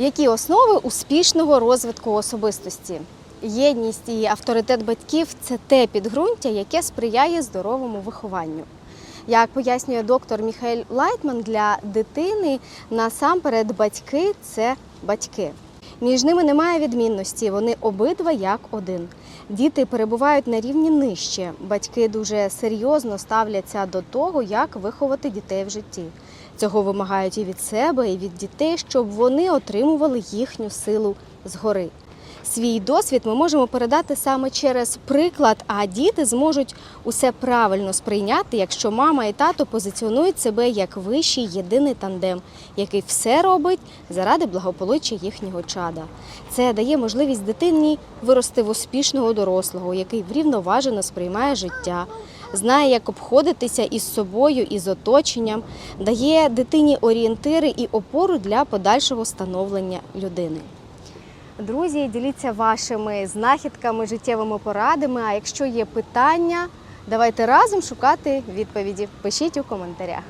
Які основи успішного розвитку особистості? Єдність і авторитет батьків це те підґрунтя, яке сприяє здоровому вихованню. Як пояснює доктор Міхаель Лайтман, для дитини насамперед батьки це батьки. Між ними немає відмінності, вони обидва як один. Діти перебувають на рівні нижче. Батьки дуже серйозно ставляться до того, як виховати дітей в житті. Цього вимагають і від себе, і від дітей, щоб вони отримували їхню силу згори. Свій досвід ми можемо передати саме через приклад, а діти зможуть усе правильно сприйняти, якщо мама і тато позиціонують себе як вищий єдиний тандем, який все робить заради благополуччя їхнього чада. Це дає можливість дитині вирости в успішного дорослого, який врівноважено сприймає життя, знає, як обходитися із собою і з оточенням, дає дитині орієнтири і опору для подальшого становлення людини. Друзі, діліться вашими знахідками, життєвими порадами. А якщо є питання, давайте разом шукати відповіді. Пишіть у коментарях.